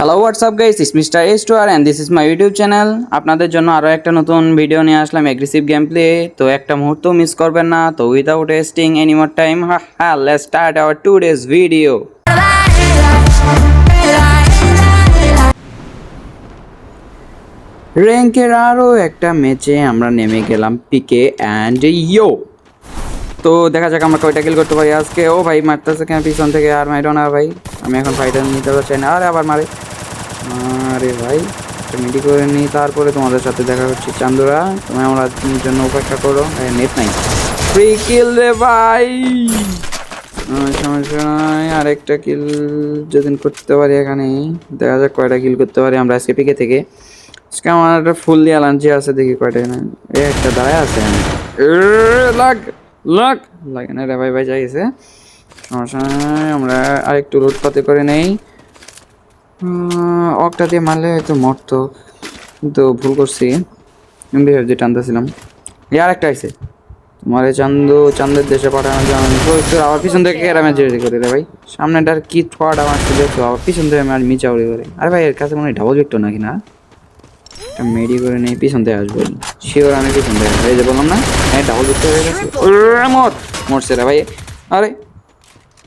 Hello WhatsApp guys is mister S two R and this is my YouTube channel আপনাদের জন্য আরও একটা নতুন ভিডিও নিয়ে আসলাম অ্যাগ্রেসিভ গেম প্লে তো একটা মুহূর্ত মিস করবেন না, তো without wasting any more time হ্যাঁ let's start our two days video র্যাঙ্কের আরও একটা ম্যাচে আমরা নেমে গেলাম পিকে অ্যান্ড ইয়ো তো দেখা যাক আমরা কয়টা কিল করতে পারি আজকে। ও ভাই, মারতেছে কেন পিছন থেকে? আর মাইরো না ভাই। আমি এখন ফাইটার নিতে চাই না। আরে আবার মারে। আরে ভাই মিটি করে নিই, তারপরে তোমাদের সাথে দেখা হচ্ছে। চান্দুরা, তুমি আমার জন্য অপেক্ষা করো। নেট নাই। ফ্রি কিল রে ভাই! সমস্যা নাই। আরেকটা কিল যদি করতে পারি এখানে। দেখা যাক কয়টা কিল করতে পারি আমরা আজকে পিকে থেকে। আজকে আমার একটা ফুল দিয়ে লাঞ্চি আছে, দেখি কয়টা এই একটা দাঁড়ায় আছে। লাগ! লাগ লাগে না রে ভাই ভাই যাই গেছে। আমরা আরেকটু লুটপাতি করে নেই। অকটা দিয়ে মারলে হয়তো মরতো। কিন্তু ভুল করছি। এমনি যে টানতেছিলাম। এই আরেকটা আইছে। তোমার এই চান্দু, চান্দের দেশে পাঠানোর জন্য আবার পিছন থেকে কেরামে জেরি করে রে ভাই। সামনেটার কি ঠোয়াটা মারছে দেখছ আবার পিছন থেকে আমি আর মিচাউড়ি করে। আরে ভাই, এর কাছে মনে হয় ডাবল ভিক্টর নাকি না? একটা মেডি করে নেই পিছন থেকে আসব। শিওর আমি পিছন থেকে। এই যে বললাম না হ্যাঁ ডাবল ভিক্টর হয়ে গেছে। মর মরছে রে ভাই। আরে,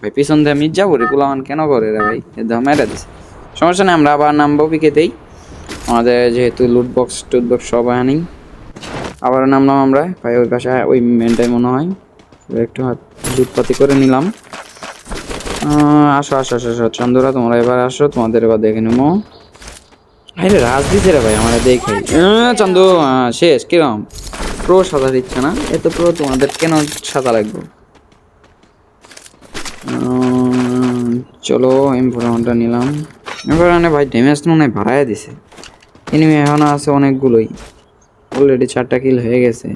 ভাই পিছন দিয়ে আমি যাব রে পোলামান কেন করে রে ভাই? এ দাম মেরে দিছে। সমস্যা নেই, আমরা আবার নামবো পিকেতেই আমাদের যেহেতু লুট বক্স টুট বক্স সব আনি। আবার নামলাম আমরা। ভাই, ওই পাশে ওই মেনটাই মনে হয়। একটু হাত লুটপাতি করে নিলাম। আসো আসো আসো আসো। চন্দরা, তোমরা এবার আসো। তোমাদের এবার দেখে নেব। আরে রাজ দিছে রে ভাই, আমরা দেখে। চন্দু শেষ, কিরম? প্রো সাদা দিচ্ছে না? এত প্রো, তোমাদের কেন সাদা লাগবে? চলো এমফোরানটা নিলাম। এমফোরানে ভাই ড্যামেজ মনে বাড়ায় দিছে। এনিমি এখনও আছে অনেকগুলোই। অলরেডি চারটা কিল হয়ে গেছে।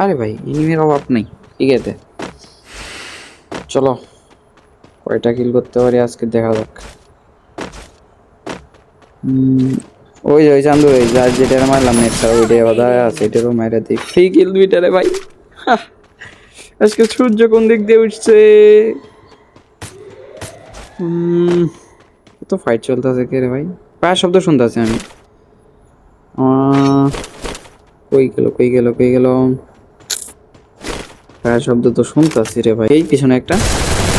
আরে ভাই এনিমির অভাব নেই, ঠিক আছে। চলো, কয়টা কিল করতে পারি আজকে, দেখা যাক। ওই যে, ওই চান্দু ওই যার যেটা মারলাম নেট ছাড়া ওইটাই বাধা আছে এটারও মাইরা দিই ফ্রি কিল দুইটারে ভাই? আজকে সূর্য কোন দিক দিয়ে উঠছে? কত ফাইট চলতেছে কে রে ভাই? প্রায় শব্দ শুনতেছি আমি। কই গেল কই গেল কই গেল? প্রায় শব্দ তো শুনতেছি রে ভাই। এই পিছনে একটা।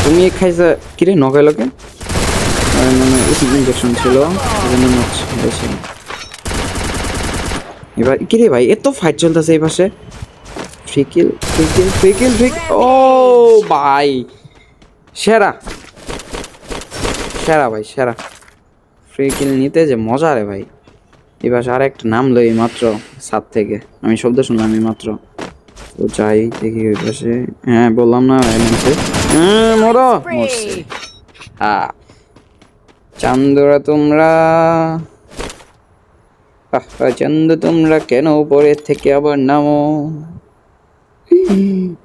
তুমি খাইছা কিরে নগাইলোকে মানে ইঞ্জেকশন ছিল এবার কিরে ভাই, এত ফাইট চলতেছে এই পাশে। ফ্রিকিল ফ্রিকিল ফ্রিকিল ফ্রিক ও ভাই, সেরা। সেরা ভাই, সেরা। ফ্রি কিল নিতে যে মজা রে ভাই। এই পাশে আর একটা নাম লই মাত্র সাত থেকে। আমি শব্দ শুনলাম এই মাত্র। তো যাই, দেখি ওই পাশে। হ্যাঁ বললাম না হ্যাঁ মরো। মরছে। হ্যাঁ চান্দরা তোমরা। চান্দ তোমরা কেন উপরে থেকে আবার নামো?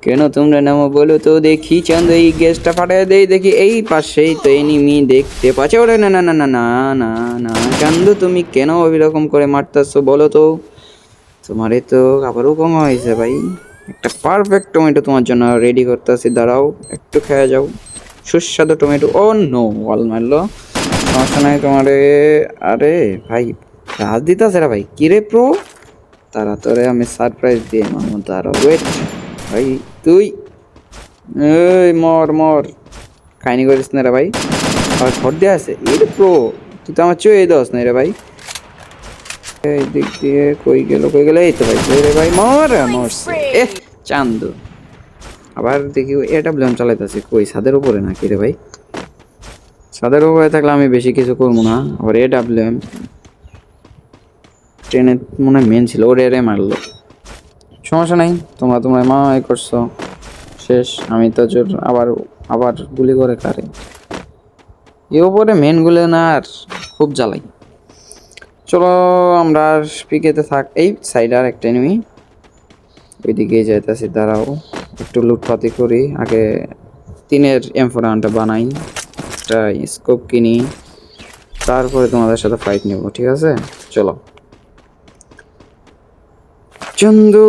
কেন তোমরা নামো বলো তো দেখি। চান্দ, এই গ্যাসটা ফাটায় দেই, দেখি এই পাশেই তো এনিমি দেখতে পাচ্ছে। ওরে, না না না না না না না, চান্দ, তুমি কেন ওইরকম করে মারতেছো বলো তো? তোমারে তো আবারও কম হয়েছে ভাই। একটা পারফেক্ট টমেটো তোমার জন্য রেডি করতেছি। দাঁড়াও, একটু খেয়ে যাও। সুস্বাদু টমেটো ও নো ওয়াল মারলো। সমস্যা নাই তোমারে, আরে ভাই, রাজ দিতাছে রে ভাই। কিরে প্রো? তারা তোরে আমি সারপ্রাইজ দিয়ে মামু, তার ওয়েট ভাই, তুই? এই, মর মর। কাহিনি করিস না রে ভাই। আর ঘর দিয়ে আছে। এই রে প্রো? তুই তো আমার চুয়ে দোস না রে ভাই। এই দিক দিয়ে কই গেল কই গেল? এই তো ভাই রে ভাই, মর মরছে এ চান্দু। আবার দেখি এটা ব্লেম চালাইতেছে। কই, ছাদের উপরে নাকি রে ভাই? ছাদের উপরে থাকলে আমি বেশি কিছু করব না। আবার এ ডাব্লিউএম ট্রেনে মনে মেন ছিল, ওরে রে মারলো। সমস্যা নাই, তোমরা তোমরা মা এ করছ। শেষ, আমি তো জোর আবার আবার গুলি করে কারে এ ওপরে মেনগুলো না আর খুব জ্বালাই। চলো আমরা পিকেতে থাক, এই সাইড আর একটা এনিমি ওইদিকে যাইতেছি, দাঁড়াও। একটু লুটপাতি করি, আগে তিনের এমফোরানটা বানাই। একটা স্কোপ কিনি, তারপরে তোমাদের সাথে ফাইট নেব, ঠিক আছে? চলো। চন্দু,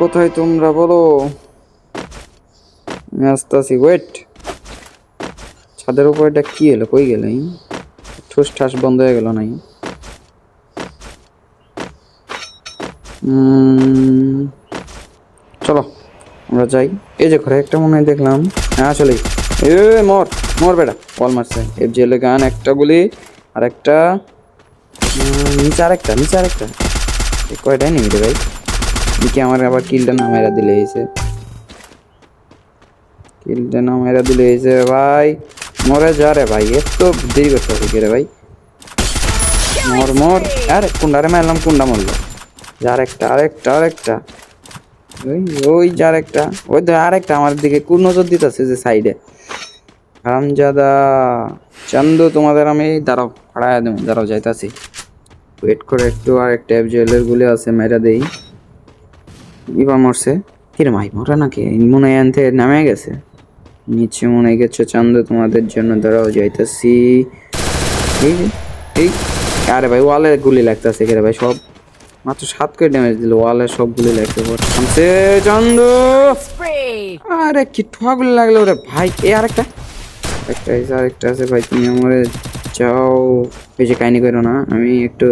কোথায় তোমরা বলো? আসতেছি ওয়েট ছাদের উপর এটা কি এলো, কই গেলে? ঠুস ঠাস বন্ধ হয়ে গেল নাই চলো, আমরা যাই। এই যে ঘরে একটা মনে হয় দেখলাম। হ্যাঁ আসলে এ, মর মর বেটা। বল মারছে। এফ জেলে গান, একটা গুলি, আর একটা নিচে আরেকটা নিচে আরেকটা। কয়টাই নেই রে ভাই? কি আমার আবার কিলটা না মেরা দিলে হয়েছে। কিলটা না মেরা দিলে হয়েছে ভাই। মরে যা রে ভাই, এত দেরি করতে হবে রে ভাই? মর মর। আরে, কুন্ডারে মারলাম, কুন্ডা মরলো। যার একটা, আরেকটা আরেকটা। ওই ওই যার একটা, ওই তো আরেকটা আমার দিকে কোন নজর দিতেছে যে সাইডে। হারামজাদা চান্দু তোমাদের আমি দাঁড়াও ফাড়ায় দেবো দাঁড়াও যাইতাছি। ওয়েট করে একটু আর একটা অ্যাপ জুয়েলের গুলি আছে মেরা দেই। এবার মরছে। কিরে মাই মরে নাকি? মনে এনতে নামে গেছে। নিচে মনে গেছে চান্দু তোমাদের জন্য দাঁড়াও যাইতাছি। এই এই আরে ভাই ওয়ালে গুলি লাগতেছে কে রে ভাই সব। মাত্র সাত করে ড্যামেজ দিল ওয়ালে সব গুলি লাগতে পারছে চান্দু। আরে কি ঠোয়াগুলো লাগল রে ভাই এ আরেকটা। একটা আছে আরেকটা আছে ভাই, তুমি আমারে যাও। বেশি কাহিনি করো না, আমি একটু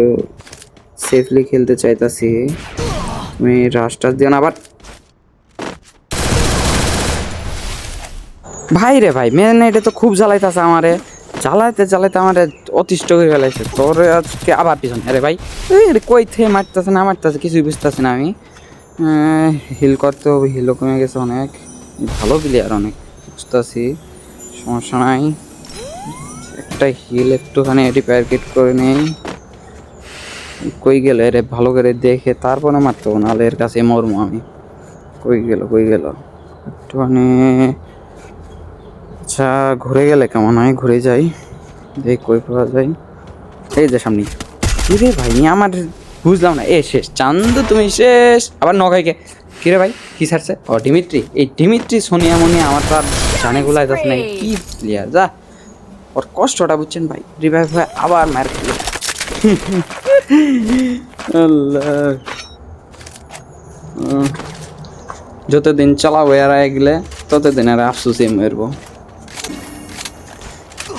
সেফলি খেলতে চাইতাছি। তুমি রাশ টাস দিও না, আবার। ভাই রে ভাই মেন এটা তো খুব জ্বালাইতেছে আমারে। জ্বালাইতে জ্বালাইতে আমারে অতিষ্ঠ করে ফেলাইছে। তোর আজকে আবার পিছন। আরে ভাই কই থেকে মারতেছে না, মারতেছে, কিছুই বুঝতেছে না আমি। হিল করতে হবে হিলও কমে গেছে অনেক। ভালো প্লেয়ার অনেক, বুঝতেছি। সমস্যা নাই। একটা হিল একটুখানি রিপেয়ার কিট করে নেই। কই গেল রে? ভালো করে দেখে তারপরে মারতে হবে, নাহলে এর কাছে মরমো আমি। কই গেল কই গেল? একটুখানি আচ্ছা ঘুরে গেলে কেমন হয়? ঘুরে যাই, দেখ কই পাওয়া যায়। এই যে সামনে। রে ভাই আমার বুঝলাম না। এ শেষ, চান্দ তুমি শেষ। আবার নগাইকে। কি রে ভাই কি ছাড়ছে? ও ডিমিট্রি এই ডিমিট্রি সোনিয়া মনিয়া আমার তো আর জানে গুলাই যাচ্ছে না কি প্লেয়ার যা। ওর কষ্টটা বুঝছেন ভাই। রিভাইভ হয়ে আবার মার খেলো। আল্লাহ। যতদিন চালাবো এরা এগলে ততদিন আর আফসুসে মরবো।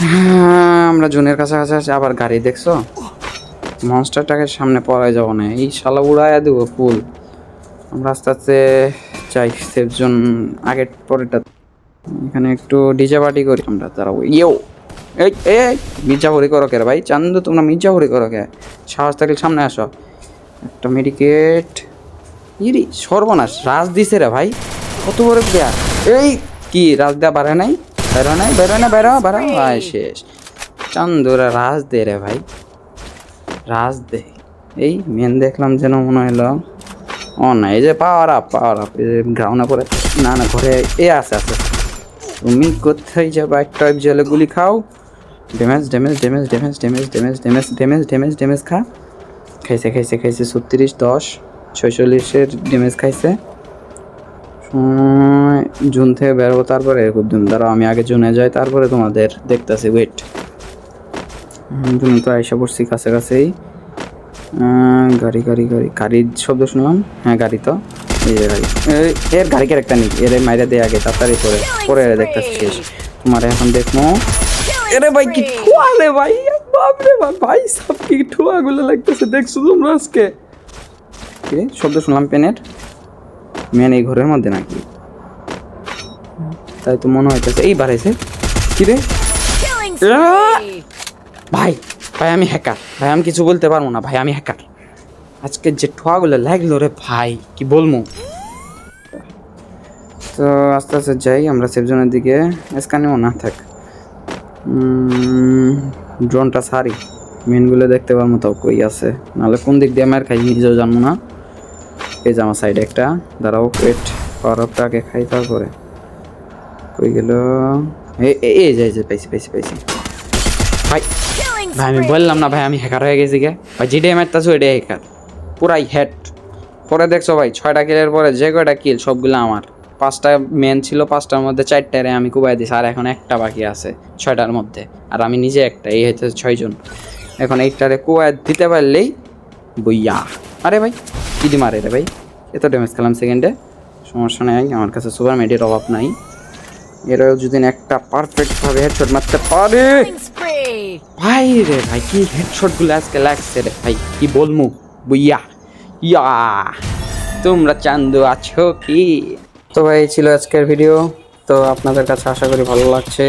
হ্যাঁ, আমরা জুনের কাছাকাছি আছি আবার গাড়ি দেখছ? মনস্টারটাকে সামনে পড়ায় যাব না। এই শালা উড়াইয়া দেবো ফুল। আমরা আস্তে আস্তে চাই সেফ জোন আগের পরেরটা। এখানে একটু ডিজে পার্টি করি। আমরা দাঁড়াবো। ইয়েও এই এই মির্জাপুরি করো কে ভাই? চান্দু, তোমরা মির্জাপুরি করো কে? সাহস থাকলে সামনে আসো। একটা মেডিকেট। ইরি, সর্বনাশ, রাজ দিছে রে ভাই। কত বড় প্লেয়ার। এই, কি, রাজ দেওয়া বাড়ে নাই? বেরো নাই বেরো না বেরো বেরো ভাই শেষ। চান্দুরা রাজ দে রে ভাই। রাজ দে। এই মেন দেখলাম যেন মনে হলো ও না, এই যে পাওয়ার আপ পাওয়ার আপ এই যে গ্রাউন্ডে পরে না না, ঘরে এ আছে আছে। তুমি কোথায় যাবা? একটা জলে গুলি খাও। Damage damage damage damage damage damage damage damage damage damage খা। খাইছে খাইছে খাইছে, ছত্রিশ, দশ, ছয়চল্লিশের ড্যামেজ খাইছে। জুন থেকে বেরোবো তারপরে উদ্যম দাঁড়াও, আমি আগে জুনে যাই, তারপরে তোমাদের দেখতেছি। ওয়েট জুনে তো আইসা পড়ছি কাছাকাছি। গাড়ি গাড়ি গাড়ি। গাড়ির শব্দ শুনলাম? হ্যাঁ গাড়ি তো। এই যে গাড়ি। এর গাড়ি ক্যারেক্টার নেই? এর মাইরে দিয়ে আগে তাড়াতাড়ি করে পরে এর দেখতেছি শেষ। তোমার এখন দেখব। এরে ভাই কি ঠুয়া রে ভাই! বাপ রে বাপ! ভাই সব কি ঠুয়া গুলো লাগতেছে দেখছ তোমরা আজকে? কি? শব্দ শুনলাম পেনের? মেন এই ঘরের মধ্যে নাকি? তাই তো মনে হইতেছে এই বাড়াইছে। কি রে! ভাই! ভাই, আমি হ্যাকার ভাই, আমি কিছু বলতে পারব না, ভাই, আমি হ্যাকার আজকে যে ঠোয়াগুলো লাগল রে ভাই, কি বলব? তো আস্তে আস্তে যাই, আমরা সেফ জোনের দিকে। স্ক্যানেও না, থাক। ড্রোনটা সারি মেনগুলো দেখতে পারব, তাও কই আছে। নাহলে কোন দিক দিয়ে মার খাই, নিজেও জানব না। এই যে আমার সাইডে একটা। দাঁড়াও ওয়েট পাওয়ার আপটাকে খাই, তারপরে। কই গেল? এই এই- যে, পাইছি পাইছি পাইছি। ভাই ভাই আমি বললাম না ভাই আমি হ্যাকার হয়ে গেছি গে। ভাই যেটাই মারতেছো এটাই হ্যাকার পুরাই হেড পরে দেখছ ভাই ছয়টা কিলের পরে যে কয়টা কিল সবগুলো আমার। পাঁচটা মেন ছিল পাঁচটার মধ্যে চারটারে আমি কুবাই দিছি আর এখন একটা বাকি আছে ছয়টার মধ্যে। আর আমি নিজে একটা এই হইতে ছয়জন। এখন এইটারে কুবাই দিতে পারলেই বইয়া। আরে ভাই কি দি মারে রে ভাই? এত ড্যামেজ খেলাম সেকেন্ডে সমস্যা নেই আমার কাছে সুপার মেডির অভাব নাই। এরাও যদি একটা পারফেক্টভাবে হেডশট মারতে পারে। ভাই রে ভাই কি হেডশটগুলো আজকে লাগছে রে ভাই? কি বলমু? বুইয়া। ইয়া। তোমরা চান্দু আছো কি? তো ভাই ছিল আজকের ভিডিও তো আপনাদের কাছে আশা করি ভালো লাগছে।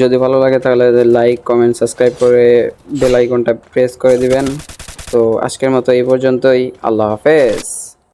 যদি ভালো লাগে তাহলে লাইক কমেন্ট সাবস্ক্রাইব করে বেল আইকনটা প্রেস করে দিবেন। তো আজকের মতো এই পর্যন্তই। আল্লাহ হাফেজ।